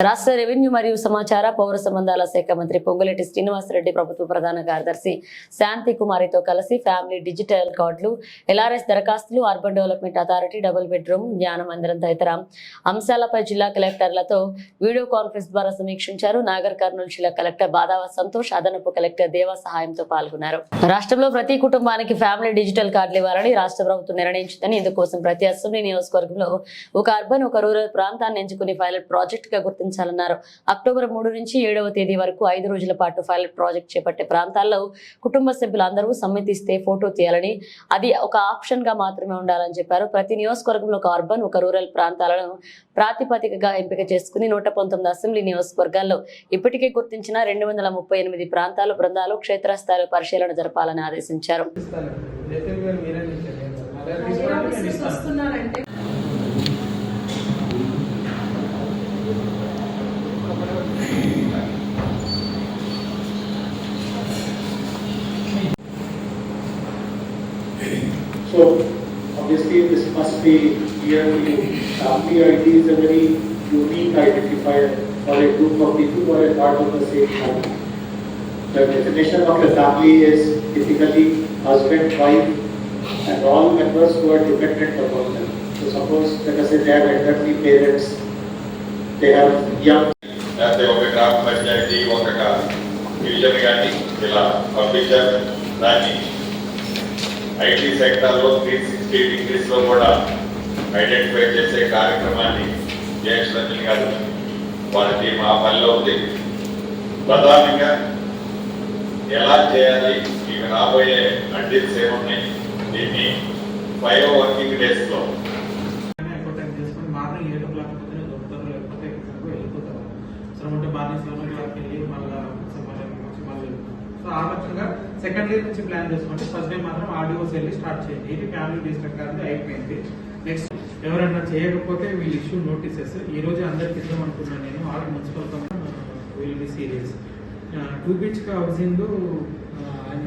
రాష్ట్ర రెవెన్యూ మరియు సమాచార పౌర సంబంధాల శాఖ మంత్రి పొంగులెట్టి శ్రీనివాసరెడ్డి ప్రభుత్వ ప్రధాన కార్యదర్శి శాంతి కుమారితో కలిసి ఫ్యామిలీ డిజిటల్ కార్డులు ఎల్ఆర్ఎస్ దరఖాస్తులు urban development authority double bedroom జ్ఞాన మందిరం తదితర అంశాలపై జిల్లా కలెక్టర్లతో వీడియో కాన్ఫరెన్స్ ద్వారా సమీక్షించారు. నాగర్ కర్నూలు జిల్లా కలెక్టర్ బాదావ సంతోష్ అదనపు కలెక్టర్ దేవా సహాయంతో పాల్గొన్నారు. రాష్ట్రంలో ప్రతి కుటుంబానికి ఫ్యామిలీ డిజిటల్ కార్డులు ఇవ్వాలని రాష్ట్ర ప్రభుత్వం నిర్ణయించిందని ఇందుకోసం ప్రతి అసెంబ్లీ నియోజకవర్గంలో ఒక అర్బన్ ఒక రూరల్ ప్రాంతాన్ని ఎంచుకుని పైలట్ ప్రాజెక్ట్గా గుర్తించాలన్నారు అక్టోబర్ మూడు నుంచి ఏడవ తేదీ వరకు ఐదు రోజుల పాటు పైలట్ ప్రాజెక్ట్ చేపట్టే ప్రాంతాల్లో కుటుంబ సభ్యులందరూ సమ్మతిస్తే ఫోటో తీయాలని అది ఒక ఆప్షన్గా మాత్రమే ఉండాలని చెప్పారు. ప్రతి నియోజకవర్గంలో ఒక అర్బన్ ఒక రూరల్ ప్రాంతాలను ప్రాతిపదికగా ఎంపిక చేసుకుని నూట పంతొమ్మిది అసెంబ్లీ నియోజకవర్గాల్లో ఇప్పటికే గుర్తించిన రెండు వందల ముప్పై ఎనిమిది ప్రాంతాలు బృందాలు క్షేత్రస్థాయిలో పరిశీలన జరపాలని ఆదేశించారు. So obviously this must be yearly. Uh, family ID is a very unique identifier for a group of people or a part of the same family. The definition of the family is typically husband, wife, and all members who are dependent upon them. So suppose, let us say they have elderly parents, they have young. That's the Graph Panchayati Wakaka, Division Regarding, Villa, Publisher, Ranking. IT సెక్టార్లో three sixty డిగ్రీస్లో కూడా identify చేసే కార్యక్రమాన్ని జయేష్ రంజన్ గారు వారి team ఆ పనిలో ఉంది. ప్రధానంగా ఎలా చేయాలి ఇక రాబోయే అడ్డీస్ ఏమున్నాయి దీన్ని ఫైవ్ వర్కింగ్ డేస్లో. కానీ అకౌంట్ మార్నింగ్ సెవెన్ క్లాక్ వెళ్ళి మళ్ళీ మళ్ళీ సో ఆ రకంగా సెకండ్ ఇయర్ నుంచి ప్లాన్ చేసుకోండి. ఫస్ట్ డే మాత్రం ఆడియోస్ వెళ్ళి స్టార్ట్ చేయండి. ఇది ఫ్యామిలీ డిస్ట్రక్ట్ గారిది అయిపోయింది. నెక్స్ట్ ఎవరైనా చేయకపోతే వీళ్ళు ఇష్యూ నోటీసెస్ ఈ రోజు అందరికి ఇద్దాం అనుకున్నాను నేను. All municipal will be serious to beach housing ఆయన